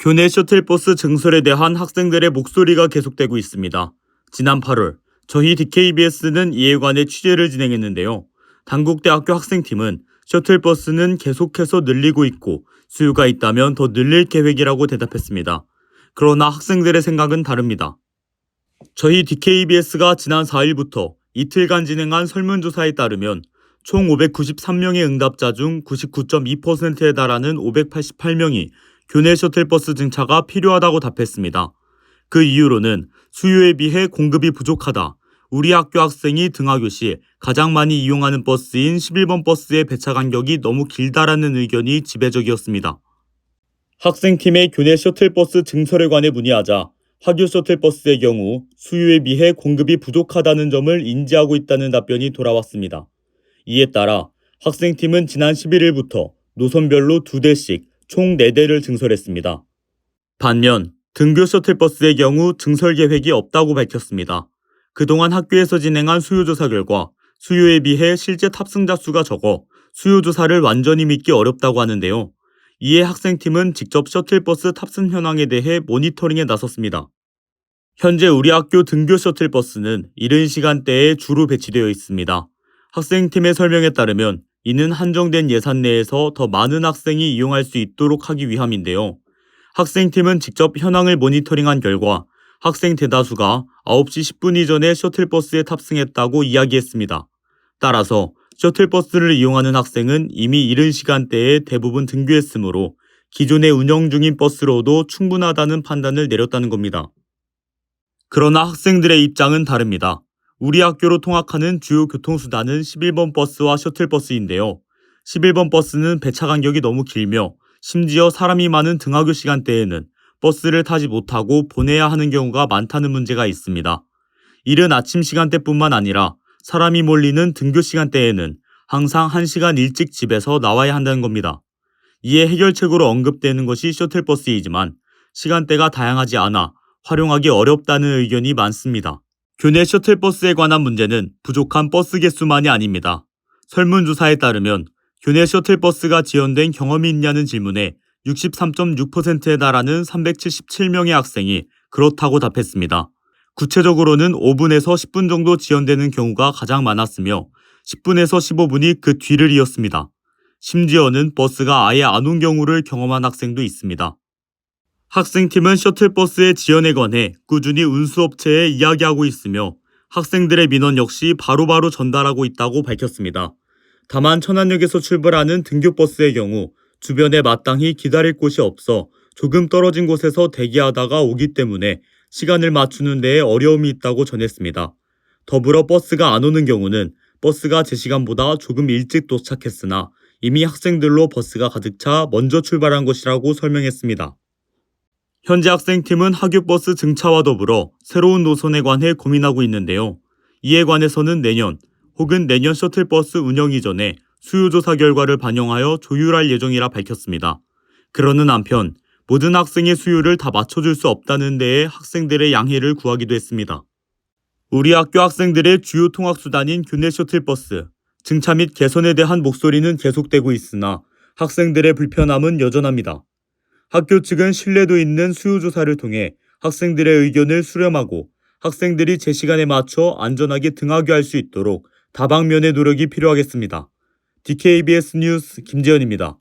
교내 셔틀버스 증설에 대한 학생들의 목소리가 계속되고 있습니다. 지난 8월 저희 DKBS는 이에 관해 취재를 진행했는데요. 단국대학교 학생팀은 셔틀버스는 계속해서 늘리고 있고 수요가 있다면 더 늘릴 계획이라고 대답했습니다. 그러나 학생들의 생각은 다릅니다. 저희 DKBS가 지난 4일부터 이틀간 진행한 설문조사에 따르면 총 593명의 응답자 중 99.2%에 달하는 588명이 교내 셔틀버스 증차가 필요하다고 답했습니다. 그 이유로는 수요에 비해 공급이 부족하다. 우리 학교 학생이 등하교 시 가장 많이 이용하는 버스인 11번 버스의 배차 간격이 너무 길다라는 의견이 지배적이었습니다. 학생팀의 교내 셔틀버스 증설에 관해 문의하자 학교 셔틀버스의 경우 수요에 비해 공급이 부족하다는 점을 인지하고 있다는 답변이 돌아왔습니다. 이에 따라 학생팀은 지난 11일부터 노선별로 2대씩 총 4대를 증설했습니다. 반면 등교 셔틀버스의 경우 증설 계획이 없다고 밝혔습니다. 그동안 학교에서 진행한 수요조사 결과 수요에 비해 실제 탑승자 수가 적어 수요조사를 완전히 믿기 어렵다고 하는데요. 이에 학생팀은 직접 셔틀버스 탑승 현황에 대해 모니터링에 나섰습니다. 현재 우리 학교 등교 셔틀버스는 이른 시간대에 주로 배치되어 있습니다. 학생팀의 설명에 따르면 이는 한정된 예산 내에서 더 많은 학생이 이용할 수 있도록 하기 위함인데요. 학생팀은 직접 현황을 모니터링한 결과 학생 대다수가 9시 10분 이전에 셔틀버스에 탑승했다고 이야기했습니다. 따라서 셔틀버스를 이용하는 학생은 이미 이른 시간대에 대부분 등교했으므로 기존에 운영 중인 버스로도 충분하다는 판단을 내렸다는 겁니다. 그러나 학생들의 입장은 다릅니다. 우리 학교로 통학하는 주요 교통수단은 11번 버스와 셔틀버스인데요. 11번 버스는 배차 간격이 너무 길며 심지어 사람이 많은 등하교 시간대에는 버스를 타지 못하고 보내야 하는 경우가 많다는 문제가 있습니다. 이른 아침 시간대뿐만 아니라 사람이 몰리는 등교 시간대에는 항상 1시간 일찍 집에서 나와야 한다는 겁니다. 이에 해결책으로 언급되는 것이 셔틀버스이지만 시간대가 다양하지 않아 활용하기 어렵다는 의견이 많습니다. 교내 셔틀버스에 관한 문제는 부족한 버스 개수만이 아닙니다. 설문조사에 따르면 교내 셔틀버스가 지원된 경험이 있냐는 질문에 63.6%에 달하는 377명의 학생이 그렇다고 답했습니다. 구체적으로는 5분에서 10분 정도 지연되는 경우가 가장 많았으며 10분에서 15분이 그 뒤를 이었습니다. 심지어는 버스가 아예 안 온 경우를 경험한 학생도 있습니다. 학생팀은 셔틀버스의 지연에 관해 꾸준히 운수업체에 이야기하고 있으며 학생들의 민원 역시 바로바로 전달하고 있다고 밝혔습니다. 다만 천안역에서 출발하는 등교버스의 경우 주변에 마땅히 기다릴 곳이 없어 조금 떨어진 곳에서 대기하다가 오기 때문에 시간을 맞추는 데에 어려움이 있다고 전했습니다. 더불어 버스가 안 오는 경우는 버스가 제 시간보다 조금 일찍 도착했으나 이미 학생들로 버스가 가득 차 먼저 출발한 것이라고 설명했습니다. 현재 학생팀은 학교버스 증차와 더불어 새로운 노선에 관해 고민하고 있는데요. 이에 관해서는 내년 혹은 내년 셔틀버스 운영 이전에 수요조사 결과를 반영하여 조율할 예정이라 밝혔습니다. 그러는 한편 모든 학생의 수요를 다 맞춰줄 수 없다는 데에 학생들의 양해를 구하기도 했습니다. 우리 학교 학생들의 주요 통학수단인 교내 셔틀버스, 증차 및 개선에 대한 목소리는 계속되고 있으나 학생들의 불편함은 여전합니다. 학교 측은 신뢰도 있는 수요조사를 통해 학생들의 의견을 수렴하고 학생들이 제 시간에 맞춰 안전하게 등하교 할 수 있도록 다방면의 노력이 필요하겠습니다. DKBS 뉴스 김재현입니다.